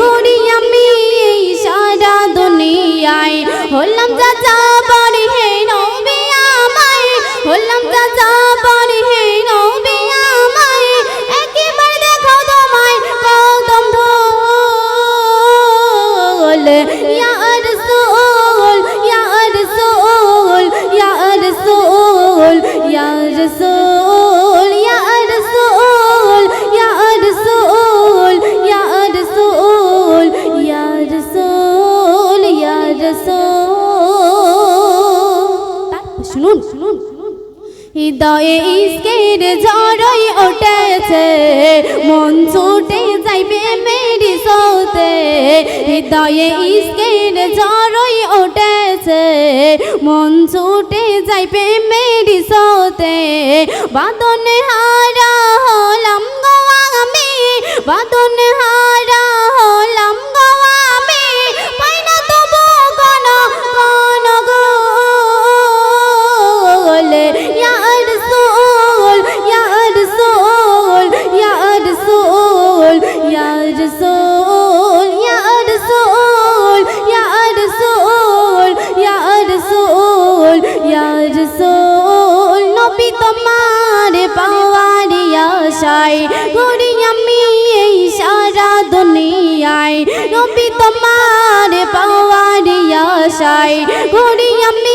করি আমি সারা দুনিয়ায়। হলাম চাচা শুনুন শুনুন হৃদয়ে ইস্কের ঝড়ই উঠেছে, মন ছুটে যাইবে মেরি সৌতে হৃদয়ে ইস্কের ঝড়ই উঠেছে, মন ছুটে যাইবে মেরি সৌতে বাদনে হারা হলাম গো আমি বাদনে তোমার পাওয়ার আশায় করি আমি এই সারা দুনিয়ায়। নবী তোমার পাওয়ার আশায় করি আমি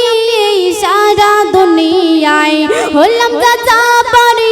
এই সারা দুনিয়ায়। হলাম চাচা পারি